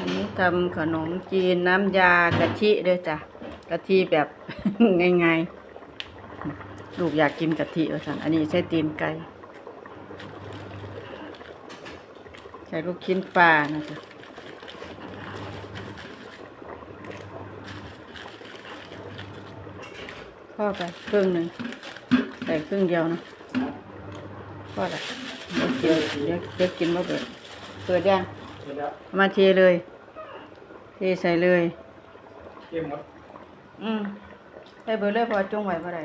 อันนี้ทำขนมจีนน้ำยากะทิด้วยจ้ะกะทิแบบง่ายๆลูกอยากกินกะทิว่าสั่นอันนี้ใส่ตีนไก่ใส่ลูกชิ้นปลานะจ๊ะพ่อไปครึ่งหนึ่งใส่ครึ่งเดียวนะพ่อละเดี๋ยวกินเดี๋ยวเดี๋ยวกินมาเปิดเปิดยัง เสร็จแล้วมาเทเลย เทใส่เลย เก็บหมดอืมใส่เบอร์เลยเพอจงไว้บ่ได้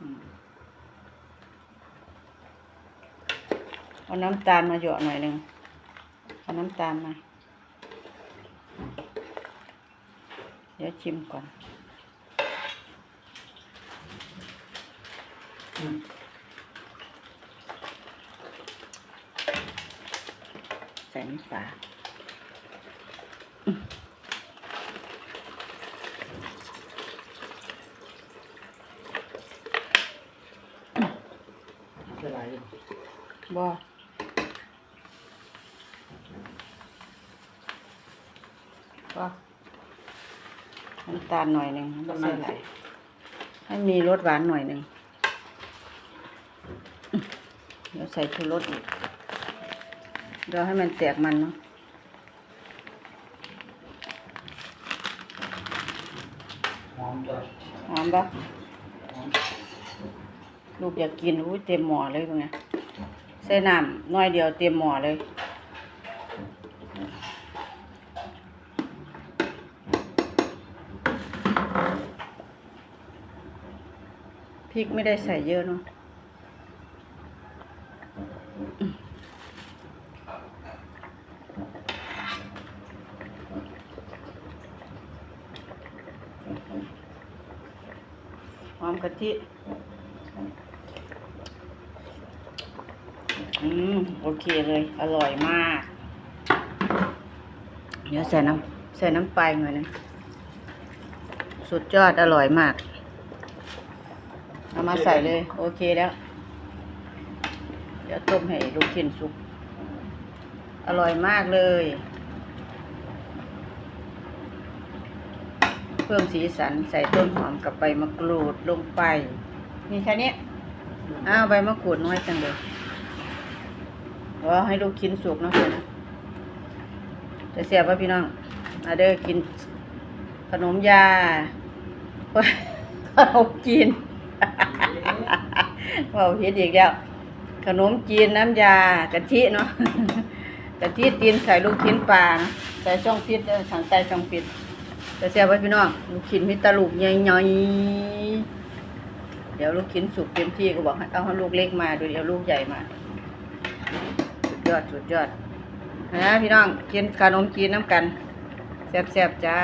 อืมเอาน้ำตาลมาหยอดหน่อยหนึ่งเอาน้ำตาลมา เดี๋ยวชิมก่อนใส่น้ำปลาเท่าไหร่บ่บ่น้ำตาลหน่อยหนึ่งไม่ใส่ไหลายให้มีรสหวานหน่อยหนึ่งอื้อเดี๋ยวใส่ชูรสอีก เดี๋ยวให้มันแตกมันเนาะหอมจ้ะหอมปะหอมลูกอยากกินอุ้ยเต็มหม้อเลยตรงเนี้ยใส่น้ำน้อยเดียวเต็มหม้อเลย พริกไม่ได้ใส่เยอะเนาะ หอมกะทิอืมโอเคเลย อร่อยมาก เดี๋ยวใส่น้ำใส่น้ำปลาหน่อยนึงสุดยอดอร่อยมาก เอามาใส่เลย โอเคแล้ว เดี๋ยวต้มให้ลูกชิ้นสุก อร่อยมากเลย เพิ่มสีสันใส่ต้นหอมกับใบมะกรูดลงไป มีแค่นี้ อ้าวใบมะกรูดน้อยจังเลยว่าให้ลูกชิ้นสุกนะเพื่อนจะเสียบว่าพี่น้องมาเด้อกินขนมยาขนมจีนว่าเฮ็ดอีกแล้ว ขนมจีนน้ำยากะทิเนาะกะทิตีนใส่ลูกชิ้นปลานะใส่ช่องพิษเด้อทางใต้ช่องพิษ จะเสียบไว้พี่น้องลูกชิ้นมีตะลูกใหญ่ๆเดี๋ยวลูกชิ้นสุกเต็มที่ก็บอกให้เอาให้ลูกเล็กมาดูเดี๋ยวลูกใหญ่มาสุดยอดสุดยอดนะพี่น้องกินขนมจีนน้ำกันแซ่บๆจ้า